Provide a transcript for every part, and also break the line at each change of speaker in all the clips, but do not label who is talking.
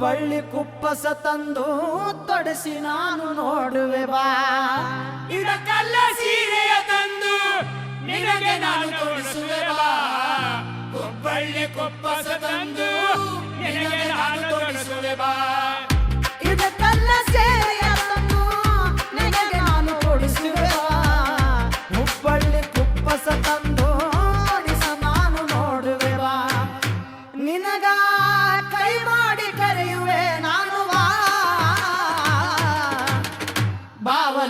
ಹುಬ್ಬಳ್ಳಿ ಕುಪ್ಪಸ ತಂದು ತೊಡಸಿ ನಾನು ನೋಡುವೆ ಬಾ.
ಇದಕ್ಕೆಲ್ಲ ಸೀರೆಯ ತಂದು ನಿನಗೆ ನಾನು ತೋರಿಸುವೆ ಬಾ. ಕುಪ್ಪಸ ಕೊಪ್ಪಸ ತಂದು ನಿನಗೆ ನಾನು ತೋರಿಸುವೆ ಬಾ.
ಇದಕ್ಕೆಲ್ಲ ಸೇರಿಯ ತಂದು ನಿನಗೆ ನಾನು ತೋರಿಸುವೆ ಬಾ. ಹುಬ್ಬಳ್ಳಿ ಕುಪ್ಪಸ ತಂದು ತೊಡಿಸ ನಾನು ನೋಡುವೆ ಬಾ. ನಿನಗ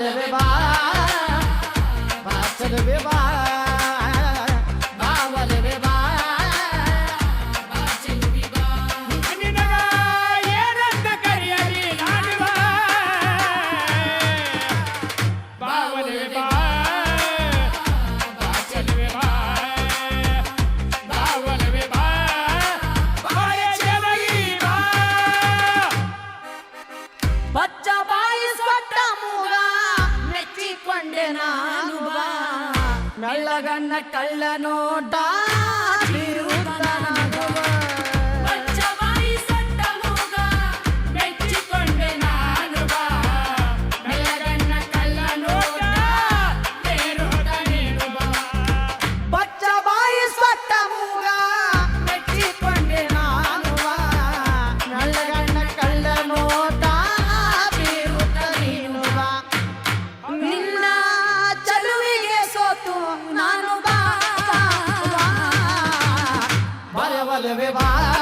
the
river, back to the river. నానుబా మెల్లగన్న కళ్ళ నోటా levar.